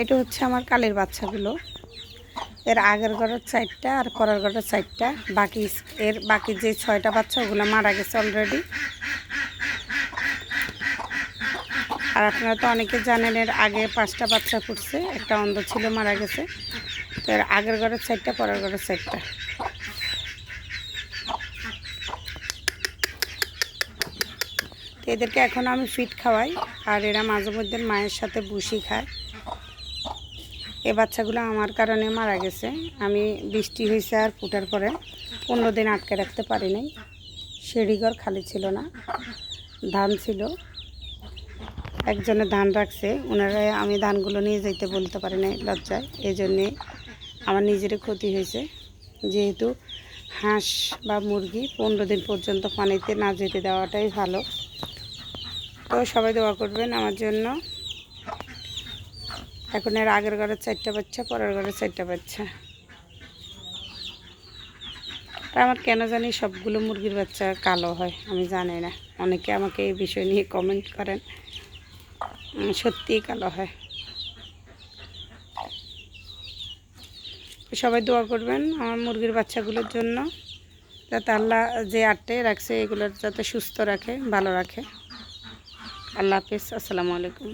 এটা হচ্ছে আমার কালের বাচ্চাগুলো। এর আগের ঘরের চারটা আর পরের ঘরের চারটা। বাকি এর বাকি যে ছয়টা বাচ্চা, ওগুলো মারা গেছে অলরেডি আর আপনারা তো অনেকে জানেন, এর আগে পাঁচটা বাচ্চা করছে একটা অন্ধ ছিল, মারা গেছে। তো এর আগের ঘরের চারটা, পরের ঘরের চারটা। এদেরকে এখন আমি ফিট খাওয়াই, আর এরা মাঝে মধ্যে মায়ের সাথে বুসি খায়। এই বাচ্চাগুলো আমার কারণে মারা গেছে। আমি বৃষ্টি হয়েছে আর ফুটার পরে পনেরো দিন আটকে রাখতে পারি নাই। সিঁড়িঘর খালি ছিল না, ধান ছিল। একজনে ধান রাখছে ওনারা আমি ধানগুলো নিয়ে যেতে বলতে পারি নাই লজ্জায়। এই জন্যে আমার নিজেরই ক্ষতি হয়েছে। যেহেতু হাঁস বা মুরগি পনেরো দিন পর্যন্ত পানিতে না যেতে দেওয়াটাই ভালো। তো সবাই দোয়া করবেন আমার জন্য। এখন এর আগের ঘরের চারটা বাচ্চা, পরের ঘরের চারটা বাচ্চা। আমার কেন জানি সবগুলো মুরগির বাচ্চা কালো হয়, আমি জানি না। অনেকে আমাকে এই বিষয় নিয়ে কমেন্ট করেন। সত্যিই কালো হয়। সবাই দোয়া করবেন আমার মুরগির বাচ্চাগুলোর জন্য, যাতে আল্লাহ যে আটটে রাখছে এগুলোর যাতে সুস্থ রাখে, ভালো রাখে। আল্লাহ হাফিজ, আসসালামু আলাইকুম।